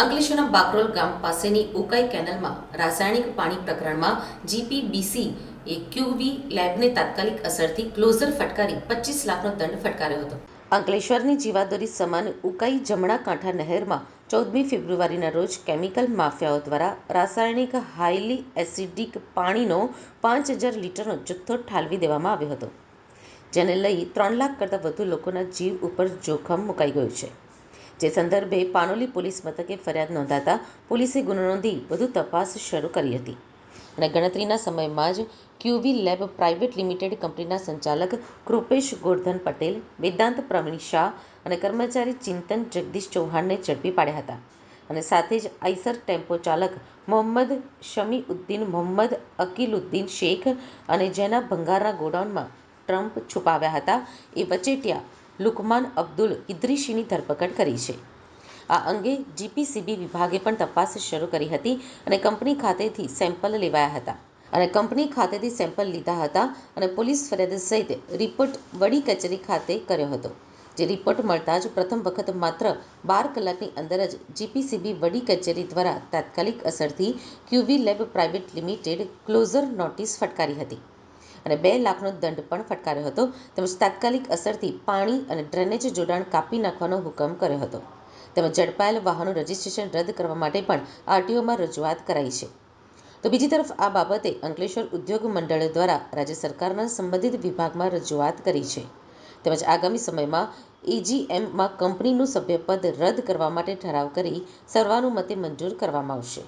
અંકલેશ્વરના બાકરોલ ગામ પાસેની ઉકાઈ કેનલમાં રાસાયણિક પાણી પ્રકરણમાં જીપીબીસી એ ક્યુવી લેબને તાત્કાલિક અસરથી ક્લોઝર ફટકારી પચીસ લાખનો દંડ ફટકાર્યો હતો. અંકલેશ્વરની જીવાદોરી સમાન ઉકાઈ જમણા કાંઠા નહેરમાં ચૌદમી ફેબ્રુઆરીના રોજ કેમિકલ માફિયાઓ દ્વારા રાસાયણિક હાઈલી એસિડિક પાણીનો પાંચ હજાર લીટરનો જથ્થો ઠાલવી દેવામાં આવ્યો હતો, જેને લઈ ત્રણ લાખ કરતાં વધુ લોકોના જીવ ઉપર જોખમ મુકાઈ ગયું છે. જે સંદર્ભે પાનોલી પોલીસ મથકે ફરિયાદ નોંધાતા પોલીસે ગુનો નોંધી વધુ તપાસ શરૂ કરી હતી. અને ગણતરીના સમયમાં જ ક્યુવી લેબ પ્રાઇવેટ લિમિટેડ કંપનીના સંચાલક કૃપેશ ગોરધન પટેલ, વેદાંત પ્રવીણ શાહ અને કર્મચારી ચિંતન જગદીશ ચૌહાણને ઝડપી પાડ્યા હતા. અને સાથે જ આઈસર ટેમ્પો ચાલક મોહમ્મદ શમીઉદ્દીન, મોહમ્મદ અકીલુદ્દીન શેખ અને જેના ભંગારના ગોડાઉનમાં ટ્રમ્પ છુપાવ્યા હતા, એ વચેટિયા લુકમાન અબ્દુલ ઇદ્રીશીની ધરપકડ કરી છે. આ અંગે જીપીસીબી વિભાગે પણ તપાસ શરૂ કરી હતી અને કંપની ખાતેથી સેમ્પલ લેવાયા હતા. અને કંપની ખાતેથી સેમ્પલ લીધા હતા અને પોલીસ ફરિયાદ સહિત રિપોર્ટ વડી કચેરી ખાતે કર્યો હતો. જે રિપોર્ટ મળતા જ પ્રથમ વખત માત્ર બાર કલાકની અંદર જ જીપીસીબી વડી કચેરી દ્વારા તાત્કાલિક અસરથી QV lab private limited closure notice ફટકારી હતી. અને બે લાખનો દંડ પણ ફટકાર્યો હતો. તેમજ તાત્કાલિક અસરથી પાણી અને ડ્રેનેજ જોડાણ કાપી નાખવાનો હુકમ કર્યો હતો. તેમજ ઝડપાયેલ વાહનો રજીસ્ટ્રેશન રદ કરવા માટે પણ આરટીઓમાં રજૂઆત કરાઈ છે. તો બીજી તરફ આ બાબતે અંકલેશ્વર ઉદ્યોગ મંડળ દ્વારા રાજ્ય સરકારના સંબંધિત વિભાગમાં રજૂઆત કરી છે. તેમજ આગામી સમયમાં એજીએમમાં કંપનીનું સભ્યપદ રદ કરવા માટે ઠરાવ કરી સર્વાનુમતે મંજૂર કરવામાં આવશે.